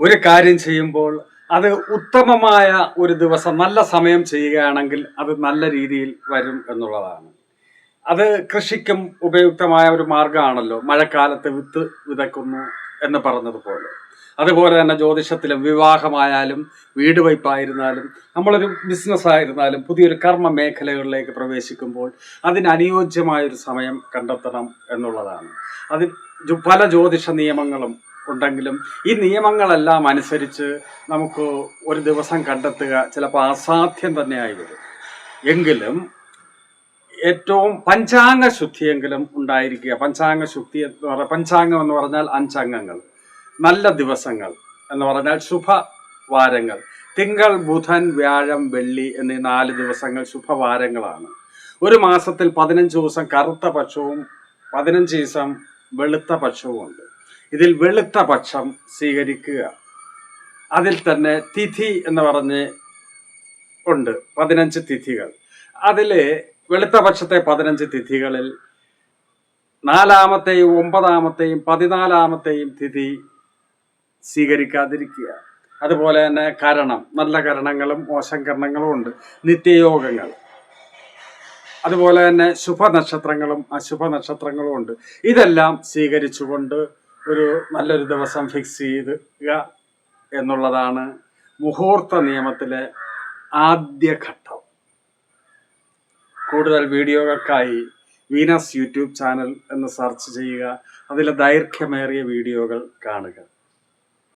ഒരു കാര്യം ചെയ്യുമ്പോൾ അത് ഉത്തമമായ ഒരു ദിവസം നല്ല സമയം ചെയ്യുകയാണെങ്കിൽ അത് നല്ല രീതിയിൽ വരും എന്നുള്ളതാണ്. അത് കൃഷിക്കും ഉപയുക്തമായ ഒരു മാർഗമാണല്ലോ മഴക്കാലത്ത് വിത്ത് വിതയ്ക്കുന്നു എന്ന് പറഞ്ഞതുപോലെ. അതുപോലെ തന്നെ ജ്യോതിഷത്തിലും വിവാഹമായാലും വീട് വയ്പായിരുന്നാലും നമ്മളൊരു ബിസിനസ് ആയിരുന്നാലും പുതിയൊരു കർമ്മ മേഖലകളിലേക്ക് പ്രവേശിക്കുമ്പോൾ അതിനനുയോജ്യമായൊരു സമയം കണ്ടെത്തണം എന്നുള്ളതാണ്. അതിൽ പല ജ്യോതിഷ നിയമങ്ങളും ഉണ്ടെങ്കിലും ഈ നിയമങ്ങളെല്ലാം അനുസരിച്ച് നമുക്ക് ഒരു ദിവസം കണ്ടെത്തുക ചിലപ്പോൾ അസാധ്യം തന്നെയായി വരും. എങ്കിലും ഏറ്റവും പഞ്ചാംഗ ശുദ്ധിയെങ്കിലും ഉണ്ടായിരിക്കുക. പഞ്ചാംഗ ശുദ്ധി എന്ന് പറഞ്ഞാൽ പഞ്ചാംഗം എന്ന് പറഞ്ഞാൽ അഞ്ചംഗങ്ങൾ. നല്ല ദിവസങ്ങൾ എന്ന് പറഞ്ഞാൽ ശുഭ വാരങ്ങൾ തിങ്കൾ ബുധൻ വ്യാഴം വെള്ളി എന്നീ നാല് ദിവസങ്ങൾ ശുഭവാരങ്ങളാണ്. ഒരു മാസത്തിൽ പതിനഞ്ച് ദിവസം കറുത്ത പക്ഷവും പതിനഞ്ച് ദിവസം വെളുത്ത പക്ഷവും ഉണ്ട്. ഇതിൽ വെളുത്ത പക്ഷം സ്വീകരിക്കുക. അതിൽ തന്നെ തിഥി എന്ന് പറഞ്ഞ് ഉണ്ട് പതിനഞ്ച് തിഥികൾ. അതിൽ വെളുത്ത പക്ഷത്തെ പതിനഞ്ച് തിഥികളിൽ നാലാമത്തെയും ഒമ്പതാമത്തെയും പതിനാലാമത്തെയും തിഥി സ്വീകരിക്കാതിരിക്കുക. അതുപോലെ തന്നെ കരണം നല്ല കരണങ്ങളും മോശം കരണങ്ങളും ഉണ്ട് നിത്യയോഗങ്ങൾ. അതുപോലെ തന്നെ ശുഭനക്ഷത്രങ്ങളും അശുഭ നക്ഷത്രങ്ങളും ഉണ്ട്. ഇതെല്ലാം സ്വീകരിച്ചുകൊണ്ട് ഒരു നല്ലൊരു ദിവസം ഫിക്സ് ചെയ്യുക എന്നുള്ളതാണ് മുഹൂർത്ത നിയമത്തിലെ ആദ്യഘട്ടം കൂടുതൽ വീഡിയോകൾക്കായി വീനസ് യൂട്യൂബ് ചാനൽ എന്ന് സെർച്ച് ചെയ്യുക. അതിലെ ദൈർഘ്യമേറിയ വീഡിയോകൾ കാണുക.